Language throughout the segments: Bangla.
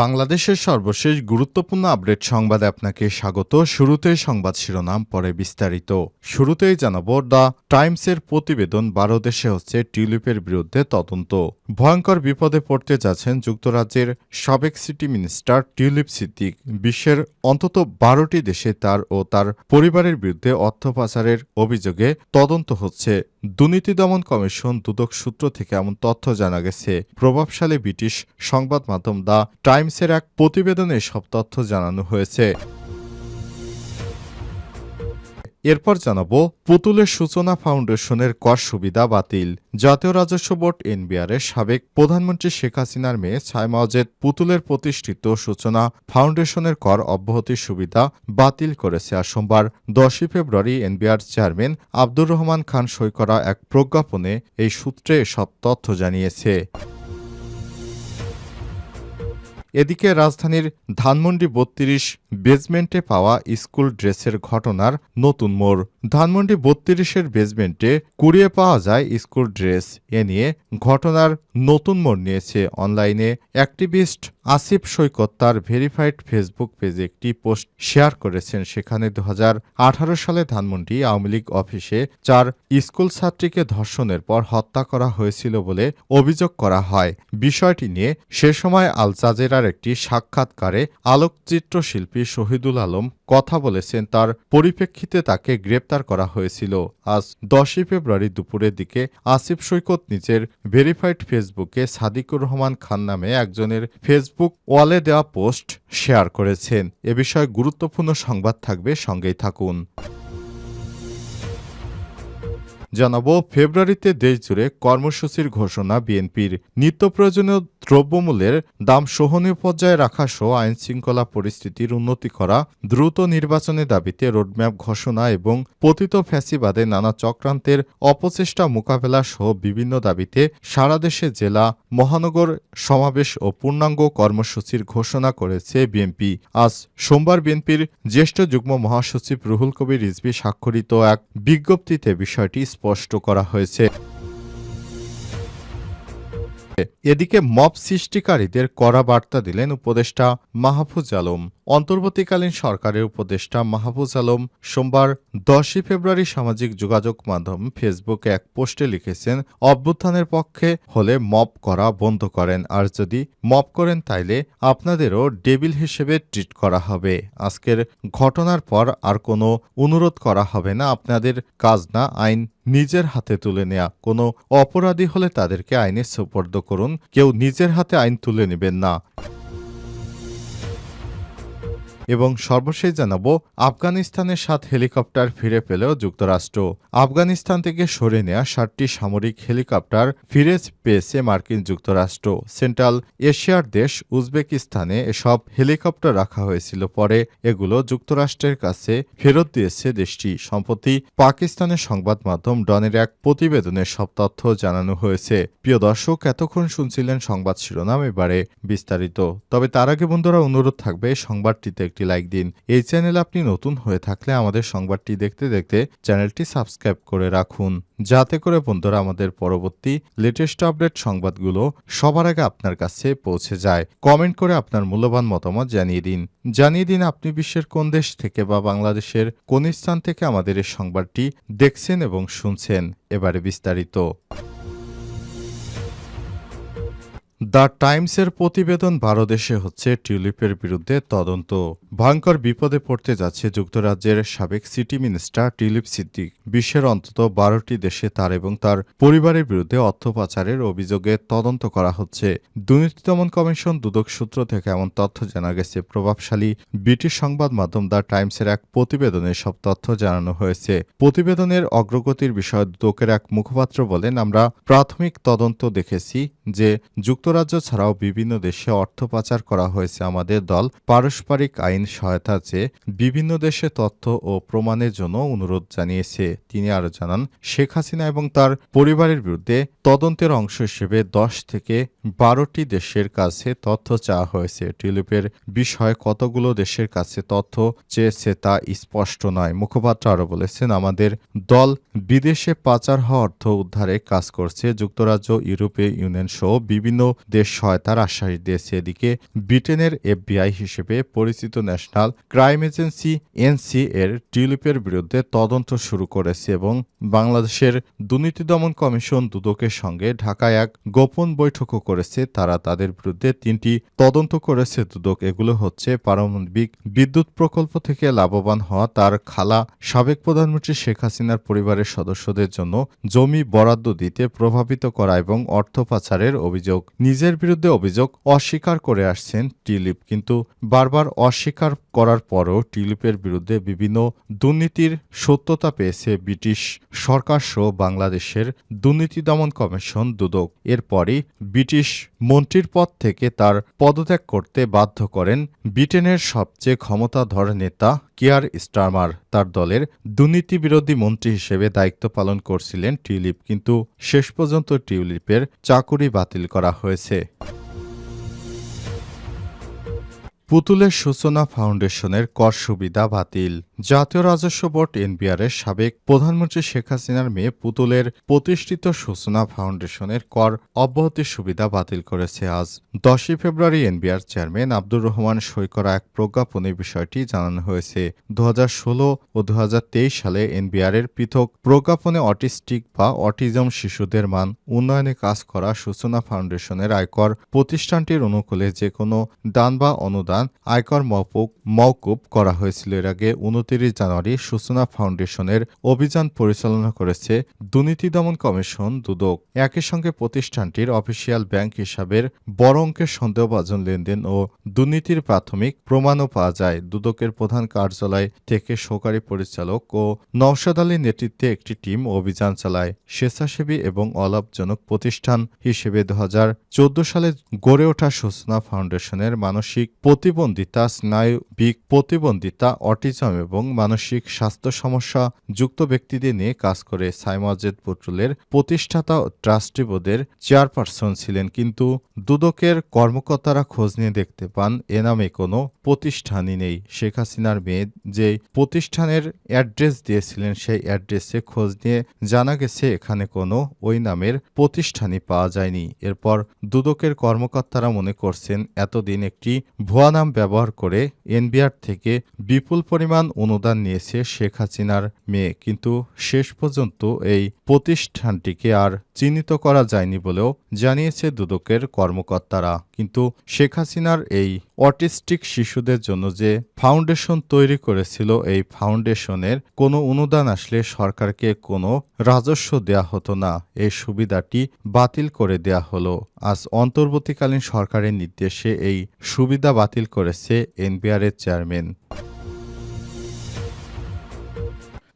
বাংলাদেশের সর্বশেষ গুরুত্বপূর্ণ আপডেট সংবাদে আপনাকে স্বাগত। শুরুতেই সংবাদ শিরোনাম, পরে বিস্তারিত। শুরুতেই জানাব, দ্য টাইমসের প্রতিবেদন বারো দেশে হচ্ছে টিউলিপের বিরুদ্ধে তদন্ত। ভয়ঙ্কর বিপদে পড়তে যাচ্ছেন যুক্তরাজ্যের সাবেক সিটি মিনিস্টার টিউলিপ সিদ্দিক। বিশ্বের অন্তত বারোটি দেশে তার ও তার পরিবারের বিরুদ্ধে অর্থ পাচারের অভিযোগে তদন্ত হচ্ছে। দুর্নীতি দমন কমিশন দুদক সূত্র থেকে এমন তথ্য জানা গেছে। প্রভাবশালী ব্রিটিশ সংবাদ মাধ্যম দ্য টাইমসের এক প্রতিবেদনে সব তথ্য জানানো হয়েছে। এরপর জানাব, পুতুলের সূচনা ফাউন্ডেশনের কর সুবিধা বাতিল। জাতীয় রাজস্ব বোর্ড এনবিআর এর সাবেক প্রধানমন্ত্রী শেখ হাসিনার মেয়ে ছায়মাওজেদ পুতুলের প্রতিষ্ঠিত সূচনা ফাউন্ডেশনের কর অব্যাহতির সুবিধা বাতিল করেছে আর সোমবার, দশই February NBR chairman Abdur Rahman Khan সই করা এক প্রজ্ঞাপনে এই সূত্রে সব তথ্য জানিয়েছে। এদিকে রাজধানীর ধানমন্ডি বত্রিশ বেজমেন্টে পাওয়া স্কুল ড্রেসের ঘটনার নতুন মোড়। ধানমন্ডি বত্রিশের বেজমেন্টে কুড়িয়ে পাওয়া যায় স্কুল ড্রেস। এ নিয়ে ঘটনার নতুন মোড় নিয়েছে অনলাইনে অ্যাক্টিভিস্ট আসিফ সৈকত তার ভেরিফাইড ফেসবুক পেজে একটি পোস্ট শেয়ার করেছেন। সেখানে দু হাজার আঠারো সালে ধানমন্ডি আওয়ামী লীগ অফিসে চার স্কুল ছাত্রীকে ধর্ষণের পর হত্যা করা হয়েছিল বলে অভিযোগ করা হয়। বিষয়টি নিয়ে সে সময় আল জাজেরার একটি সাক্ষাৎকারে আলোকচিত্র শিল্পী শহীদুল আলম কথা বলেছেন। তার পরিপ্রেক্ষিতে তাকে গ্রেপ্তার করা হয়েছিল। আজ দশই ফেব্রুয়ারি দুপুরের দিকে আসিফ সৈকত নিজের ভেরিফাইড ফেসবুকে সাদিকুর রহমান খান নামে একজনের ফেসবুক ওয়ালে দেওয়া পোস্ট শেয়ার করেছেন। এ বিষয়ে গুরুত্বপূর্ণ সংবাদ থাকবে সঙ্গেই থাকুন। জানাব, ফেব্রুয়ারিতে দেশজুড়ে কর্মসূচির ঘোষণা বিএনপির। নিত্য প্রয়োজনীয় দ্রব্যমূল্যের দাম সহনীয় পর্যায়ে রাখা সহ আইন শৃঙ্খলা পরিস্থিতির উন্নতি করা, দ্রুত নির্বাচনের দাবিতে রোডম্যাপ ঘোষণা এবং পতিত ফ্যাসিবাদে নানা চক্রান্তের অপচেষ্টা মোকাবেলা সহ বিভিন্ন দাবিতে সারা দেশে জেলা, মহানগর সমাবেশ ও পূর্ণাঙ্গ কর্মসূচির ঘোষণা করেছে বিএনপি। আজ সোমবার বিএনপির জ্যেষ্ঠ যুগ্ম মহাসচিব রুহুল কবির রিজভী স্বাক্ষরিত এক বিজ্ঞপ্তিতে বিষয়টি স্পষ্ট করা হয়েছে। এদিকে মব সৃষ্টিকারীদের কড়া বার্তা দিলেন উপদেষ্টা মাহফুজ আলম। অন্তর্বর্তীকালীন সরকারের উপদেষ্টা মাহফুজ আলম সোমবার দশই ফেব্রুয়ারি সামাজিক যোগাযোগ মাধ্যম ফেসবুকে এক পোস্টে লিখেছেন, অভ্যুত্থানের পক্ষে হলে মব করা বন্ধ করেন, আর যদি মব করেন তাইলে আপনাদেরও ডেবিল হিসেবে ট্রিট করা হবে। আজকের ঘটনার পর আর কোনো অনুরোধ করা হবে না, আপনাদের কাজ না, আইন নিজের হাতে তুলে নেয়া। কোনো অপরাধী হলে তাদেরকে আইনে সুপর্দ করুন। কেউ নিজের হাতে আইন তুলে নেবেন না। এবং সর্বশেষ জানাব, আফগানিস্তানের সাত হেলিকপ্টার ফিরে পেলেও যুক্তরাষ্ট্র। আফগানিস্তান থেকে সরে নেওয়া ষাটটি সামরিক হেলিকপ্টার ফিরে পেয়েছে মার্কিন যুক্তরাষ্ট্র। সেন্ট্রাল এশিয়ার দেশ উজবেকিস্তানে এসব হেলিকপ্টার রাখা হয়েছিল পরে এগুলো যুক্তরাষ্ট্রের কাছে ফেরত দিয়েছে দেশটি। সম্প্রতি পাকিস্তানের সংবাদ মাধ্যম ডনের এক প্রতিবেদনে সব তথ্য জানানো হয়েছে। প্রিয় দর্শক, এতক্ষণ শুনছিলেন সংবাদ শিরোনাম, এবারে বিস্তারিত। তবে তার আগে বন্ধুরা, অনুরোধ থাকবে সংবাদটিতে একটি লাইক দিন। এই চ্যানেল আপনি নতুন হয়ে থাকলে আমাদের সংবাদটি দেখতে দেখতে চ্যানেলটি সাবস্ক্রাইব করে রাখুন। যাতে করে বন্ধুরা আমাদের পরবর্তী লেটেস্ট আপডেট সংবাদগুলো সবার আগে আপনার কাছে পৌঁছে যায়। কমেন্ট করে আপনার মূল্যবান মতামত জানিয়ে দিন। জানিয়ে দিন আপনি বিশ্বের কোন দেশ থেকে বা বাংলাদেশের কোন স্থান থেকে আমাদের এই সংবাদটি দেখছেন এবং শুনছেন। এবারে বিস্তারিত। দ্য টাইমসের প্রতিবেদন বারো দেশে হচ্ছে টিউলিপের বিরুদ্ধে তদন্ত। ভয়ঙ্কর বিপদে পড়তে যাচ্ছে যুক্তরাজ্যের সাবেক সিটি মিনিস্টার টিউলিপ সিদ্দিক। বিশ্বের অন্তত বারোটি দেশে তার এবং তার পরিবারের বিরুদ্ধে অর্থ পাচারের অভিযোগে তদন্ত করা হচ্ছে। দুর্নীতি দমন কমিশন দুদক সূত্র থেকে এমন তথ্য জানা গেছে। প্রভাবশালী ব্রিটিশ সংবাদ মাধ্যম দ্য টাইমসের এক প্রতিবেদনে সব তথ্য জানানো হয়েছে। প্রতিবেদনের অগ্রগতির বিষয়ে দুদকের এক মুখপাত্র বলেন, আমরা প্রাথমিক তদন্ত দেখেছি যে যুক্ত যুক্তরাজ্য ছাড়াও বিভিন্ন দেশে অর্থ পাচার করা হয়েছে আমাদের দল। পারস্পরিক আইন সহায়তা চেয়ে বিভিন্ন দেশে তথ্য ও প্রমাণের জন্য অনুরোধ জানিয়েছে। তিনি আরও জানান, শেখ হাসিনা এবং তার পরিবারের বিরুদ্ধে তদন্তের অংশ হিসেবে দশ থেকে বারোটি দেশের কাছে তথ্য চাওয়া হয়েছে। টিউলিপের বিষয়ে কতগুলো দেশের কাছে তথ্য চেয়েছে তা স্পষ্ট নয়। মুখপাত্র আরও বলেছেন, আমাদের দল বিদেশে পাচার হওয়া অর্থ উদ্ধারে কাজ করছে। যুক্তরাজ্য, ইউরোপীয় ইউনিয়ন সহ বিভিন্ন দেশ সহায়তার আশ্বাস দিয়েছে। এদিকে ব্রিটেনের এফবিআই হিসেবে পরিচিত ন্যাশনাল ক্রাইম এজেন্সি এনসি এর টিউলিপের বিরুদ্ধে তদন্ত শুরু করেছে এবং বাংলাদেশের দুর্নীতি দমন কমিশন দুদকের সঙ্গে ঢাকায় এক গোপন বৈঠকও করেছে। তারা তাদের বিরুদ্ধে তিনটি তদন্ত করেছে। দুদক, এগুলো হচ্ছে পারমাণবিক বিদ্যুৎ প্রকল্প থেকে লাভবান হওয়া তার খালা সাবেক প্রধানমন্ত্রী শেখ হাসিনার পরিবারের সদস্যদের জন্য জমি বরাদ্দ দিতে প্রভাবিত করা এবং অর্থ পাচারের অভিযোগ নিজের বিরুদ্ধে অভিযোগ অস্বীকার করে আসছেন টিলিপ, কিন্তু বারবার অস্বীকার করার পরও টিলিপের বিরুদ্ধে বিভিন্ন দুর্নীতির সত্যতা পেয়েছে ব্রিটিশ সরকার সহ বাংলাদেশের দুর্নীতি দমন কমিশন দুদক। এরপরই ব্রিটিশ মন্ত্রীর পদ থেকে তার পদত্যাগ করতে বাধ্য করেন ব্রিটেনের সবচেয়ে ক্ষমতাধর নেতা কিয়ার স্টারমার তার দলের দুর্নীতিবিরোধী মন্ত্রী হিসেবে দায়িত্ব পালন করছিলেন টিউলিপ, কিন্তু শেষ পর্যন্ত টিউলিপের চাকুরি বাতিল করা হয়েছে। পুতুলের সূচনা ফাউন্ডেশনের কর সুবিধা বাতিল। জাতীয় রাজস্ব বোর্ড এনবিআরের সাবেক প্রধানমন্ত্রী শেখ হাসিনার মেয়ে পুতুলের প্রতিষ্ঠিত সূচনা ফাউন্ডেশনের কর অব্যাহতির সুবিধা বাতিল করেছে আজ। দশই February NBR chairman Abdur Rahman সই করা এক প্রজ্ঞাপনে বিষয়টি জানানো হয়েছে। দু হাজার ষোলো ও দু হাজার তেইশ সালে এনবিআরের পৃথক প্রজ্ঞাপনে অটিস্টিক বা অটিজম শিশুদের মান উন্নয়নে কাজ করা সূচনা ফাউন্ডেশনের আয়কর প্রতিষ্ঠানটির অনুকূলে যে কোনো দান বা অনুদান আয়কর মৌকুব মৌকুব করা হয়েছিল। এর আগে উনতিরিশ জানুয়ারি সূচনা ফাউন্ডেশনের অভিযান পরিচালনা করেছে দুর্নীতি দমন কমিশন, দুদক। একই সঙ্গে প্রতিষ্ঠানটির অফিসিয়াল ব্যাংক হিসাবের বড় অঙ্কের সন্দেহভাজন লেনদেন ও দুর্নীতির প্রাথমিক প্রমাণও পাওয়া যায়। দুদকের প্রধান কার্যালয় থেকে সহকারী পরিচালক ও নওশাদ আলীর নেতৃত্বে একটি টিম অভিযান চালায়। স্বেচ্ছাসেবী এবং অলাভজনক প্রতিষ্ঠান হিসেবে দু হাজার চোদ্দ সালে গড়ে ওঠা সূচনা ফাউন্ডেশনের মানসিক প্রতিবন্ধিতা, স্নায়বিক প্রতিবন্ধিতা, অটিজম এবং মানসিক স্বাস্থ্য সমস্যা যুক্ত ব্যক্তিদের নিয়ে কাজ করে সাইমজেদ পুতুলের প্রতিষ্ঠাতা ট্রাস্টি বোর্ডের চেয়ারপারসন ছিলেন। কিন্তু দুদকের কর্মকর্তারা খোঁজ নিয়ে দেখতে পান, এ নামে কোনো প্রতিষ্ঠানই নেই। শেখ হাসিনার মেয়ে যে প্রতিষ্ঠানের অ্যাড্রেস দিয়েছিলেন, সেই অ্যাড্রেসে খোঁজ নিয়ে জানা গেছে, এখানে কোনো ওই নামের প্রতিষ্ঠানই পাওয়া যায়নি। এরপর দুদকের কর্মকর্তারা মনে করছেন, এতদিন একটি ভুয়া নাম ব্যবহার করে এনবিআর থেকে বিপুল পরিমাণ অনুদান নিয়েছে শেখ হাসিনার মেয়ে। কিন্তু শেষ পর্যন্ত এই প্রতিষ্ঠানটিকে আর চিহ্নিত করা যায়নি বলেও জানিয়েছে দুদকের কর্মকর্তারা। কিন্তু শেখ হাসিনার এই অটিস্টিক শিশুদের জন্য যে ফাউন্ডেশন তৈরি করেছিল, এই ফাউন্ডেশনের কোনো অনুদান আসলে সরকারকে কোনো রাজস্ব দেয়া হতো না। এই সুবিধাটি বাতিল করে দেয়া হলো। আজ অন্তর্বর্তীকালীন সরকারের নির্দেশে এই সুবিধা বাতিল করেছে এনবিআরের চেয়ারম্যান।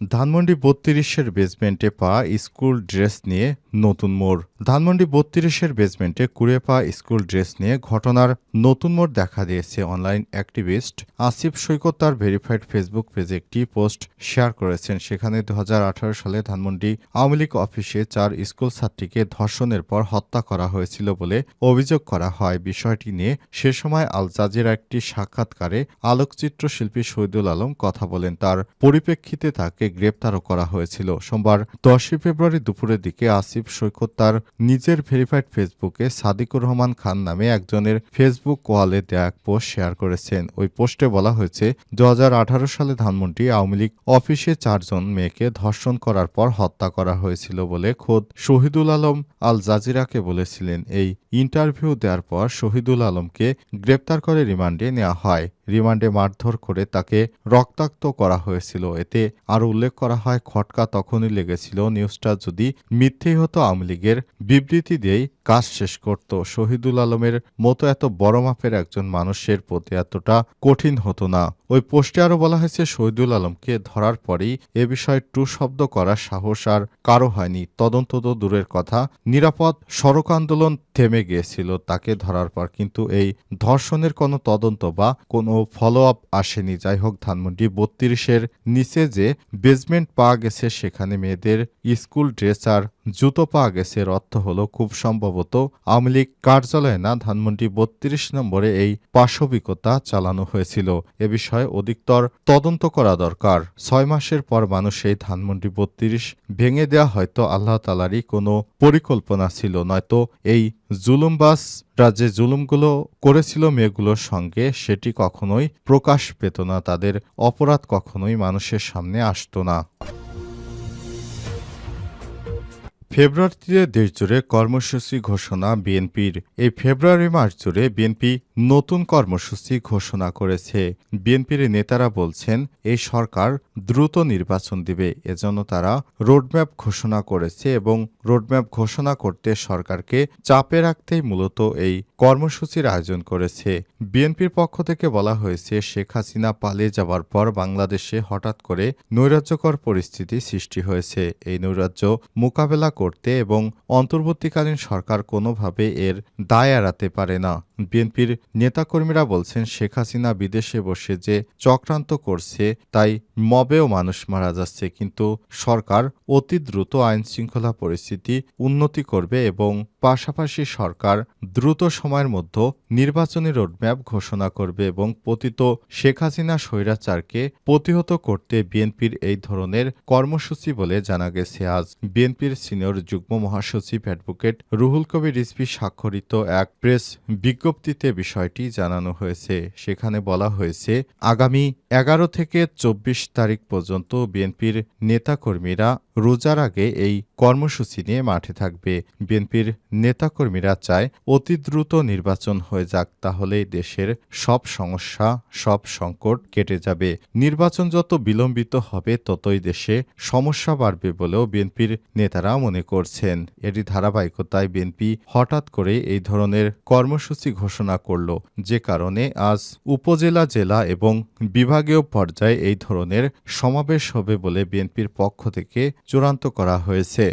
ধানমন্ডি বত্রিশের বেসমেন্টে পা স্কুল ড্রেস নিয়ে নতুন মোড়। ধানমন্ডি বত্রিশের বেসমেন্টে কুড়ে পা স্কুল ড্রেস নিয়ে ঘটনার নতুন মোড় দেখা দিয়েছে অনলাইন অ্যাক্টিভিস্ট আসিফ সৈকত। তার ভেরিফাইড ফেসবুক পেজে একটি পোস্ট শেয়ার করেছেন। সেখানে দু হাজার আঠারো সালে ধানমন্ডি আওয়ামী লীগ অফিসে চার স্কুল ছাত্রীকে ধর্ষণের পর হত্যা করা হয়েছিল বলে অভিযোগ করা হয়। বিষয়টি নিয়ে সে সময় আল জাজিরা একটি সাক্ষাৎকারে আলোকচিত্র শিল্পী শহীদুল আলম কথা বলেন। তার পরিপ্রেক্ষিতে তাকে গ্রেপ্তারও করা হয়েছিল। সোমবার দশই ফেব্রুয়ারি দুপুরের দিকে আসিফ সৈকত তার নিজের ভেরিফাইড ফেসবুকে সাদিকুর রহমান খান নামে একজনের ফেসবুক ওয়ালে দেয়া এক পোস্ট শেয়ার করেছেন। ওই পোস্টে বলা হয়েছে, দু হাজার আঠারো সালে ধানমন্ডি আওয়ামী লীগ অফিসে চারজন মেয়েকে ধর্ষণ করার পর হত্যা করা হয়েছিল বলে খোদ শহীদুল আলম আল জাজিরাকে বলেছিলেন। এই ইন্টারভিউ দেওয়ার পর শহীদুল আলমকে গ্রেপ্তার করে রিমান্ডে নেওয়া হয়। রিমান্ডে মারধর করে তাকে রক্তাক্ত করা হয়েছিল। এতে আর উল্লেখ করা হয়, খটকা তখনই লেগেছিল। নিউজটা যদি মিথ্যেই হতো, আওয়ামী লীগের বিবৃতি দিয়েই কাজ শেষ করত। শহীদুল আলমের মতো এত বড় মাপের একজন মানুষের প্রতি এতটা কঠিন হতো না। ওই পোস্টে আরও বলা হয়েছে, শহীদুল আলমকে ধরার পরেই এ বিষয়ে টু শব্দ করার সাহস আর কারও হয়নি। তদন্ত তো দূরের কথা। নিরাপদ সড়ক আন্দোলন থেমে গিয়েছিল তাকে ধরার পর, কিন্তু এই ধর্ষণের কোনো তদন্ত বা কোনো ফলো আপ আসেনি। যাই হোক, ধানমন্ডি বত্রিশের নিচে যে বেসমেন্ট পাওয়া গেছে, সেখানে মেয়েদের স্কুল ড্রেস আর জুতো পাওয়া গেছে এর অর্থ হলো খুব সম্ভবত আওয়ামী লীগ কার্যালয়ে না, ধানমন্ডি বত্রিশ নম্বরে এই পাশবিকতা চালানো হয়েছিল। এ বিষয়ে অধিকতর তদন্ত করা দরকার। ছয় মাসের পর মানুষ এই ধানমন্ডি বত্রিশ ভেঙে দেওয়া হয়তো আল্লাহ তালারই কোনো পরিকল্পনা ছিল, নয়তো এই জুলুমবাস রাজ্যে জুলুমগুলো করেছিল মেয়েগুলোর সঙ্গে সেটি কখনোই প্রকাশ পেত না, তাদের অপরাধ কখনোই মানুষের সামনে আসতো না। ফেব্রুয়ারিতে দেশজুড়ে কর্মসূচি ঘোষণা বিএনপির। এই ফেব্রুয়ারি মাস জুড়ে বিএনপি নতুন কর্মসূচি ঘোষণা করেছে। বিএনপির নেতারা বলছেন, এই সরকার দ্রুত নির্বাচন দিবে। এজন্য তারা রোডম্যাপ ঘোষণা করেছে এবং রোডম্যাপ ঘোষণা করতে সরকারকে চাপে রাখতেই মূলত এই কর্মসূচির আয়োজন করেছে। বিএনপির পক্ষ থেকে বলা হয়েছে, শেখ হাসিনা পালিয়ে যাওয়ার পর বাংলাদেশে হঠাৎ করে নৈরাজ্যকর পরিস্থিতি সৃষ্টি হয়েছে। এই নৈরাজ্য মোকাবেলা করতে এবং অন্তর্বর্তীকালীন সরকার কোনোভাবে এর দায় এড়াতে পারে না। বিএনপির নেতাকর্মীরা বলছেন, শেখ হাসিনা বিদেশে বসে যে চক্রান্ত করছে, তাই মবেও মানুষ মারা যাচ্ছে। কিন্তু সরকার অতি দ্রুত আইন শৃঙ্খলা পরিস্থিতি উন্নতি করবে এবং পাশাপাশি সরকার দ্রুত সময়ের মধ্যে নির্বাচনী রোডম্যাপ ঘোষণা করবে এবং পতিত শেখ হাসিনা স্বৈরাচারকে প্রতিহত করতে বিএনপির এই ধরনের কর্মসূচি বলে জানা গেছে। আজ বিএনপির সিনিয়র যুগ্ম মহাসচিব অ্যাডভোকেট রুহুল কবির রিজভী স্বাক্ষরিত এক প্রেস বিজ্ঞপ্তিতে বিষয়টি জানানো হয়েছে। সেখানে বলা হয়েছে, আগামী এগারো থেকে চব্বিশ তারিখ পর্যন্ত বিএনপির নেতাকর্মীরা রোজার আগে এই কর্মসূচি নিয়ে মাঠে থাকবে। বিএনপির নেতাকর্মীরা চায় অতি দ্রুত নির্বাচন হয়ে যাক, তাহলেই দেশের সব সমস্যা, সব সংকট কেটে যাবে। নির্বাচন যত বিলম্বিত হবে, ততই দেশে সমস্যা বাড়বে বলেও বিএনপির নেতারা মনে করছেন। এটি ধারাবাহিকতায় বিএনপি হঠাৎ করে এই ধরনের কর্মসূচি ঘোষণা করল। যে কারণে আজ উপজেলা, জেলা এবং বিভাগীয় পর্যায়ে এই ধরনের সমাবেশ হবে বলে বিএনপির পক্ষ থেকে চূড়ান্ত করা হয়েছে।